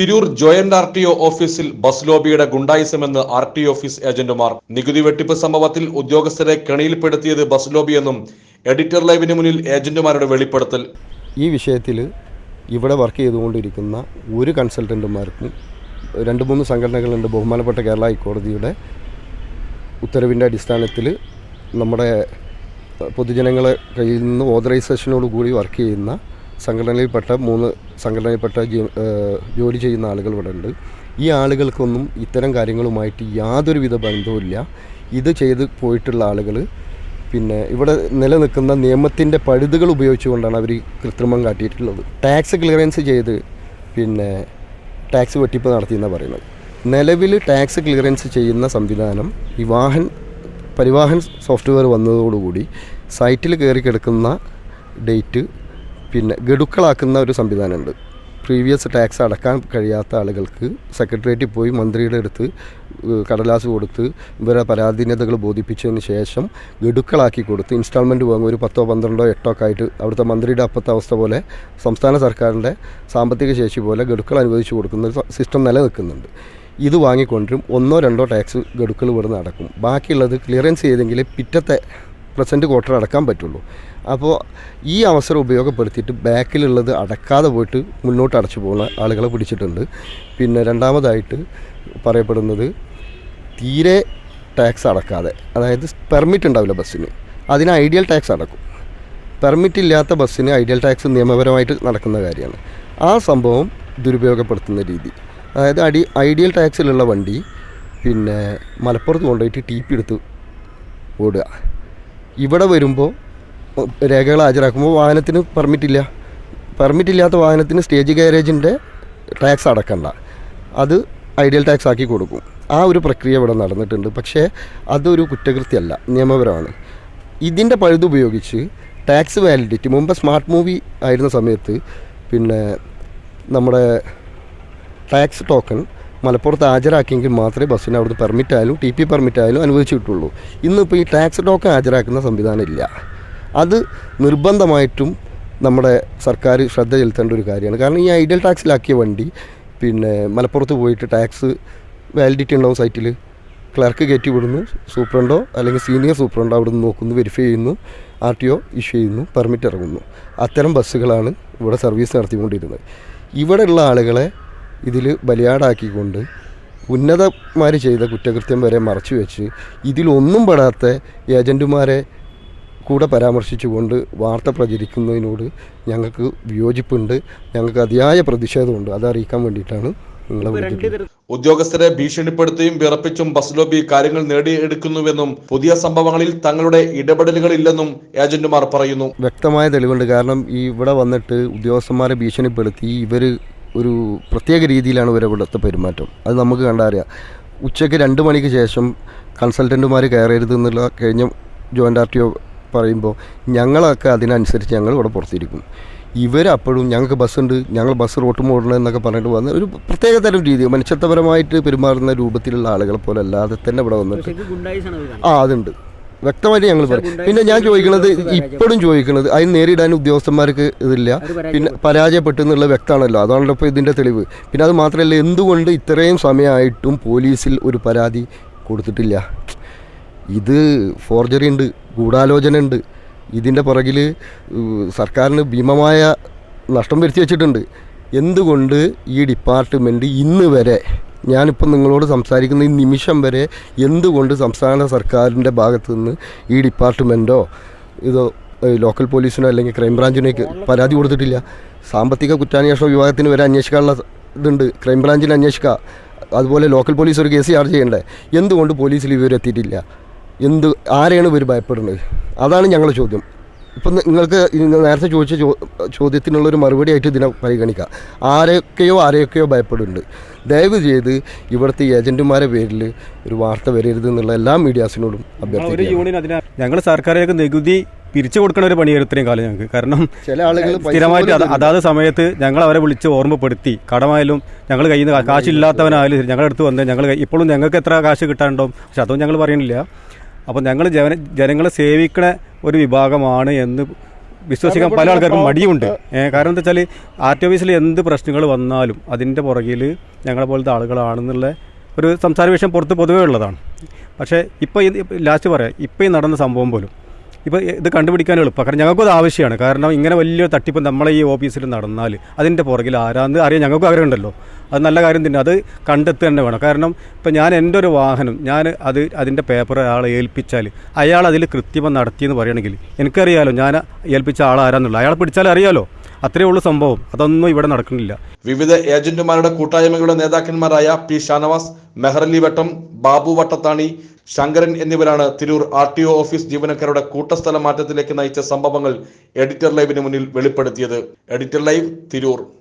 Tirur joint R T O ഓഫീസിൽ bus ലോബിയുടെ ഗുണ്ടായിസമെന്ന് ആർ ടി ഓഫീസ് ഏജന്റുമാർ. നികുതി വെട്ടിപ്പ് സംഭവത്തിൽ ഉദ്യോഗസ്ഥരെ കെണിയിൽപ്പെടുത്തിയത് ബസ് ലോബിയെന്നും എഡിറ്റർ ലൈവിന് മുന്നിൽ ഏജന്റുമാരുടെ വെളിപ്പെടുത്തൽ. ഈ വിഷയത്തിൽ ഇവിടെ വർക്ക് ചെയ്തുകൊണ്ടിരിക്കുന്ന ഒരു കൺസൾട്ടന്റുമാർക്കും രണ്ട് മൂന്ന് സംഘടനകളുണ്ട് ബഹുമാനപ്പെട്ട കേരള ഹൈക്കോടതിയുടെ ഉത്തരവിന്റെ അടിസ്ഥാനത്തിൽ നമ്മുടെ പൊതുജനങ്ങളെ കയ്യിൽ നിന്ന് ഓതറൈസേഷനോടുകൂടി വർക്ക് ചെയ്യുന്ന സംഘടനയിൽപ്പെട്ട മൂന്ന് സംഘടനയിൽപ്പെട്ട ജോലി ചെയ്യുന്ന ആളുകൾ ഇവിടെ ഉണ്ട്. ഈ ആളുകൾക്കൊന്നും ഇത്തരം കാര്യങ്ങളുമായിട്ട് യാതൊരുവിധ ബന്ധവുമില്ല. ഇത് ചെയ്ത് പോയിട്ടുള്ള ആളുകൾ പിന്നെ ഇവിടെ നിലനിൽക്കുന്ന നിയമത്തിന്റെ പഴുതുകൾ ഉപയോഗിച്ചുകൊണ്ടാണ് അവർ കൃത്രിമം കാട്ടിയിട്ടുള്ളത്. ടാക്സ് ക്ലിയറൻസ് ചെയ്ത് പിന്നെ ടാക്സ് വെട്ടിപ്പ് നടത്തിയെന്നാണ് പറയുന്നത്. നിലവിൽ ടാക്സ് ക്ലിയറൻസ് ചെയ്യുന്ന സംവിധാനം ഈ വാഹൻ പരിവാഹൻ സോഫ്റ്റ്വെയർ വന്നതോടുകൂടി സൈറ്റിൽ കയറി കിടക്കുന്ന ഡേറ്റ് പിന്നെ ഗഡുക്കളാക്കുന്ന ഒരു സംവിധാനമുണ്ട്. പ്രീവിയസ് ടാക്സ് അടക്കാൻ കഴിയാത്ത ആളുകൾക്ക് സെക്രട്ടേറിയറ്റിൽ പോയി മന്ത്രിയുടെ അടുത്ത് കടലാസ് കൊടുത്ത് ഇവരെ പരാധീനതകൾ ബോധിപ്പിച്ചതിന് ശേഷം ഗഡുക്കളാക്കി കൊടുത്ത് ഇൻസ്റ്റാൾമെന്റ് വാങ്ങും. ഒരു പത്തോ പന്ത്രണ്ടോ എട്ടോ ഒക്കെ ആയിട്ട് അവിടുത്തെ മന്ത്രിയുടെ അപ്പത്തെ അവസ്ഥ പോലെ സംസ്ഥാന സർക്കാരിന്റെ സാമ്പത്തിക ശേഷി പോലെ ഗഡുക്കൾ അനുവദിച്ചു കൊടുക്കുന്ന ഒരു സിസ്റ്റം നിലനിൽക്കുന്നുണ്ട്. ഇത് വാങ്ങിക്കൊണ്ടും ഒന്നോ രണ്ടോ ടാക്സ് ഗഡുക്കൾ ഇവിടുന്ന് അടക്കും. ബാക്കിയുള്ളത് ക്ലിയറൻസ് ചെയ്തെങ്കിൽ പിറ്റത്തെ പ്രസന്റ് ക്വാർട്ടർ അടക്കാൻ പറ്റുള്ളൂ. അപ്പോൾ ഈ അവസരം ഉപയോഗപ്പെടുത്തിയിട്ട് ബാക്കിലുള്ളത് അടക്കാതെ പോയിട്ട് മുന്നോട്ട് അടച്ചു പോകുന്ന ആളുകളെ പിടിച്ചിട്ടുണ്ട്. പിന്നെ രണ്ടാമതായിട്ട് പറയപ്പെടുന്നത് തീരെ ടാക്സ് അടക്കാതെ. അതായത് പെർമിറ്റ് ഉണ്ടാവില്ല ബസ്സിന്. അതിന് ഐഡിയൽ ടാക്സ് അടക്കും. പെർമിറ്റ് ഇല്ലാത്ത ബസ്സിന് ഐഡിയൽ ടാക്സ് നിയമപരമായിട്ട് നടക്കുന്ന കാര്യമാണ്. ആ സംഭവം ദുരുപയോഗപ്പെടുത്തുന്ന രീതി. അതായത് അടി ഐഡിയൽ ടാക്സിലുള്ള വണ്ടി പിന്നെ മലപ്പുറത്ത് കൊണ്ടുപോയിട്ട് ടി പി എടുത്ത് ഓടുക. ഇവിടെ വരുമ്പോൾ രേഖകൾ ഹാജരാക്കുമ്പോൾ വാഹനത്തിന് പെർമിറ്റ് ഇല്ല. പെർമിറ്റ് ഇല്ലാത്ത വാഹനത്തിന് സ്റ്റേജ് ഗാരേജിന്റെ ടാക്സ് അടക്കണ്ട. അത് ഐഡിയൽ ടാക്സ് ആക്കി കൊടുക്കും. ആ ഒരു പ്രക്രിയ ഇവിടെ നടന്നിട്ടുണ്ട്. പക്ഷേ അതൊരു കുറ്റകൃത്യമല്ല നിയമപരമാണ്. ഇതിന്റെ പഴുത് ഉപയോഗിച്ച് ടാക്സ് വാലിഡിറ്റി മുമ്പ് സ്മാർട്ട് മൂവി ആയിരുന്ന സമയത്ത് പിന്നെ നമ്മുടെ ടാക്സ് ടോക്കൺ മലപ്പുറത്ത് ഹാജരാക്കിയെങ്കിൽ മാത്രമേ ബസ്സിന് അവിടുന്ന് പെർമിറ്റ് ആയാലും ടി പി പെർമിറ്റ് ആയാലും അനുവദിച്ചു കിട്ടുള്ളൂ. ഇന്നിപ്പോൾ ഈ ടാക്സ് ടോക്കൺ ഹാജരാക്കുന്ന സംവിധാനം ഇല്ല. അത് നിർബന്ധമായിട്ടും നമ്മുടെ സർക്കാർ ശ്രദ്ധ ചെലുത്തേണ്ട ഒരു കാര്യമാണ്. കാരണം ഈ ഐഡിയൽ ടാക്സിലാക്കിയ വണ്ടി പിന്നെ മലപ്പുറത്ത് പോയിട്ട് ടാക്സ് വാലിഡിറ്റി ഉണ്ടാവും സൈറ്റിൽ ക്ലർക്ക് കയറ്റി വിടുന്നു സൂപ്രണ്ടോ അല്ലെങ്കിൽ സീനിയർ സൂപ്രണ്ടോ അവിടെ നിന്ന് നോക്കുന്നു വെരിഫൈ ചെയ്യുന്നു ആർ ടി ഒ ഇഷ്യൂ ചെയ്യുന്നു പെർമിറ്റ് ഇറങ്ങുന്നു. അത്തരം ബസ്സുകളാണ് ഇവിടെ സർവീസ് നടത്തിക്കൊണ്ടിരുന്നത് ഇവിടെയുള്ള ആളുകളെ ഇതിൽ ബലിയാടാക്കിക്കൊണ്ട് ഉന്നതന്മാർ ചെയ്ത കുറ്റകൃത്യം വരെ മറച്ചു വെച്ച് ഇതിലൊന്നും പെടാത്ത ഏജന്റുമാരെ കൂടെ പരാമർശിച്ചുകൊണ്ട് വാർത്ത പ്രചരിക്കുന്നതിനോട് ഞങ്ങൾക്ക് വിയോജിപ്പുണ്ട്. ഞങ്ങൾക്ക് അതിയായ പ്രതിഷേധമുണ്ട്. അത് അറിയിക്കാൻ വേണ്ടിയിട്ടാണ് ഉദ്യോഗസ്ഥരെ ഭീഷണിപ്പെടുത്തിയും വിറപ്പിച്ചും ബസ് ലോബി കാര്യങ്ങൾ നേടിയെടുക്കുന്നുവെന്നും പുതിയ സംഭവങ്ങളിൽ തങ്ങളുടെ ഇടപെടലുകളില്ലെന്നും ഏജന്റുമാർ പറയുന്നു. വ്യക്തമായ തെളിവുണ്ട്. കാരണം ഈ ഇവിടെ വന്നിട്ട് ഉദ്യോഗസ്ഥന്മാരെ ഭീഷണിപ്പെടുത്തി ഇവർ ഒരു പ്രത്യേക രീതിയിലാണ് ഇവരെ ഇവിടുത്തെ പെരുമാറ്റം. അത് നമുക്ക് കണ്ടറിയാം ഉച്ചയ്ക്ക് രണ്ട് മണിക്ക് ശേഷം കൺസൾട്ടന്റുമാർ കയറരുത് എന്നുള്ള കഴിഞ്ഞ ജോയിന്റ് ആർ ടി ഒ പറയുമ്പോൾ ഞങ്ങളൊക്കെ അതിനനുസരിച്ച് ഞങ്ങൾ ഇവിടെ പുറത്തിരിക്കും. ഇവരപ്പോഴും ഞങ്ങൾക്ക് ബസ്സുണ്ട് ഞങ്ങൾ ബസ് റോട്ട് മോടണം എന്നൊക്കെ പറഞ്ഞിട്ട് വന്ന ഒരു പ്രത്യേക തരം രീതി മനുഷ്യത്വപരമായിട്ട് പെരുമാറുന്ന രൂപത്തിലുള്ള ആളുകളെ പോലെ അല്ലാതെ തന്നെ ഇവിടെ വന്നിട്ട് ആ അതുണ്ട്. വ്യക്തമായിട്ട് ഞങ്ങൾ പറയും. പിന്നെ ഞാൻ ചോദിക്കുന്നത് ഇപ്പോഴും ചോദിക്കുന്നത് അതിന് നേരിടാൻ ഉദ്യോഗസ്ഥന്മാർക്ക് ഇതില്ല. പിന്നെ പരാജയപ്പെട്ടു എന്നുള്ള വ്യക്തമാണല്ലോ. അതാണല്ലോ ഇപ്പോൾ ഇതിന്റെ തെളിവ്. പിന്നെ അത് മാത്രമല്ല എന്തുകൊണ്ട് ഇത്രയും സമയമായിട്ടും പോലീസിൽ ഒരു പരാതി കൊടുത്തിട്ടില്ല? ഇത് ഫോർജറി ഉണ്ട് ഗൂഢാലോചന ഉണ്ട്. ഇതിന്റെ പുറകിൽ സർക്കാരിന് ഭീമമായ നഷ്ടം വരുത്തി വെച്ചിട്ടുണ്ട്. എന്തുകൊണ്ട് ഈ ഡിപ്പാർട്ട്മെന്റ് ഇന്ന് വരെ ഞാനിപ്പോൾ നിങ്ങളോട് സംസാരിക്കുന്ന ഈ നിമിഷം വരെ എന്തുകൊണ്ട് സംസ്ഥാന സർക്കാരിന്റെ ഭാഗത്തു നിന്ന് ഈ ഡിപ്പാർട്ട്മെന്റോ ഇതോ ലോക്കൽ പോലീസിനോ അല്ലെങ്കിൽ ക്രൈംബ്രാഞ്ചിനോ പരാതി കൊടുത്തിട്ടില്ല? സാമ്പത്തിക കുറ്റാന്വേഷണ വിഭാഗത്തിന് വരെ അന്വേഷിക്കാനുള്ള ഇതുണ്ട്. ക്രൈംബ്രാഞ്ചിന് അന്വേഷിക്കുക അതുപോലെ ലോക്കൽ പോലീസ് ഒരു കേസ് ചാർജ് ചെയ്യണ്ടേ? എന്തുകൊണ്ട് പോലീസിൽ ഇവരെത്തിയിട്ടില്ല എന്ത് ആരെയാണ് ഇവർ ഭയപ്പെടുന്നത്? അതാണ് ഞങ്ങളുടെ ചോദ്യം. ഇപ്പം നിങ്ങൾക്ക് നേരത്തെ ചോദിച്ച ചോദ്യത്തിനുള്ളൊരു മറുപടി ആയിട്ട് ഇതിനെ പരിഗണിക്കാം. ആരെയൊക്കെയോ ആരെയൊക്കെയോ ഭയപ്പെടുന്നുണ്ട്. ദയവ് ചെയ്ത് ഇവിടുത്തെ ഏജന്റുമാരെ പേരിൽ ഒരു വാർത്ത വരരുത് എന്നുള്ള എല്ലാ മീഡിയാസിനോടും അഭ്യർത്ഥിക്കുന്നു ഞങ്ങൾ സർക്കാരിലേക്ക് നികുതി പിരിച്ചു കൊടുക്കണ ഒരു പണിയായിരുന്നു ഇത്രയും കാലം ഞങ്ങൾക്ക്. കാരണം ചില ആളുകൾ സ്ഥിരമായിട്ട് അതാത് സമയത്ത് ഞങ്ങൾ അവരെ വിളിച്ച് ഓർമ്മപ്പെടുത്തി. കടമായാലും ഞങ്ങൾ കയ്യിൽ നിന്ന് കാശില്ലാത്തവനായാലും ശരി, ഞങ്ങളുടെ അടുത്ത് വന്ന് ഞങ്ങൾ ഇപ്പോഴും ഞങ്ങൾക്ക് എത്ര കാശ് കിട്ടാനുണ്ടോ പക്ഷെ അതൊന്നും ഞങ്ങൾ പറയണില്ല. അപ്പം ഞങ്ങൾ ജന ജനങ്ങളെ സേവിക്കണ ഒരു വിഭാഗമാണ് എന്ന് വിശ്വസിക്കാൻ പല ആൾക്കാർക്കും മടിയുണ്ട്. കാരണം എന്താ വെച്ചാൽ ആർ ടി ഓഫീസിൽ എന്ത് പ്രശ്നങ്ങൾ വന്നാലും അതിന്റെ പുറകിൽ ഞങ്ങളെ പോലത്തെ ആളുകളാണെന്നുള്ള ഒരു സംസാര വിഷയം പുറത്ത് പൊതുവേ ഉള്ളതാണ്. പക്ഷേ ഇപ്പോൾ ലാസ്റ്റ് പറയാം. ഇപ്പോൾ ഈ നടന്ന സംഭവം പോലും. ഇപ്പോൾ ഇത് കണ്ടുപിടിക്കാൻ എളുപ്പം. കാരണം ഞങ്ങൾക്കും അത് ആവശ്യമാണ്. കാരണം ഇങ്ങനെ വലിയ തട്ടിപ്പ് നമ്മളെ ഈ ഓഫീസിൽ നടന്നാൽ അതിന്റെ പുറകിൽ ആരാന്ന് അറിയാൻ ഞങ്ങൾക്കും ആഗ്രഹമുണ്ടല്ലോ. അത് നല്ല കാര്യം തന്നെ അത് കണ്ടെത്തുക തന്നെ വേണം. കാരണം ഇപ്പം ഞാൻ എന്റെ ഒരു വാഹനം ഞാൻ അത് അതിന്റെ പേപ്പർ അയാളെ ഏൽപ്പിച്ചാൽ അയാൾ അതിൽ കൃത്യമം നടത്തിയെന്ന് പറയുകയാണെങ്കിൽ എനിക്കറിയാലോ ഞാൻ ഏൽപ്പിച്ച ആൾ ആരാന്നുള്ളത്. അയാളെ പിടിച്ചാൽ അറിയാലോ അത്രയേ ഉള്ളൂ സംഭവം. അതൊന്നും ഇവിടെ നടക്കുന്നില്ല. വിവിധ ഏജന്റുമാരുടെ കൂട്ടായ്മകളുടെ നേതാക്കന്മാരായ പി ഷാനവാസ് മെഹറലി വട്ടം ബാബു വട്ടത്താണി ശങ്കരൻ എന്നിവരാണ് Tirur R T O office ജീവനക്കാരുടെ കൂട്ടസ്ഥല മാറ്റത്തിലേക്ക് നയിച്ച സംഭവങ്ങൾ എഡിറ്റർ ലൈവിന് മുന്നിൽ വെളിപ്പെടുത്തിയത്. Editor live Tirur.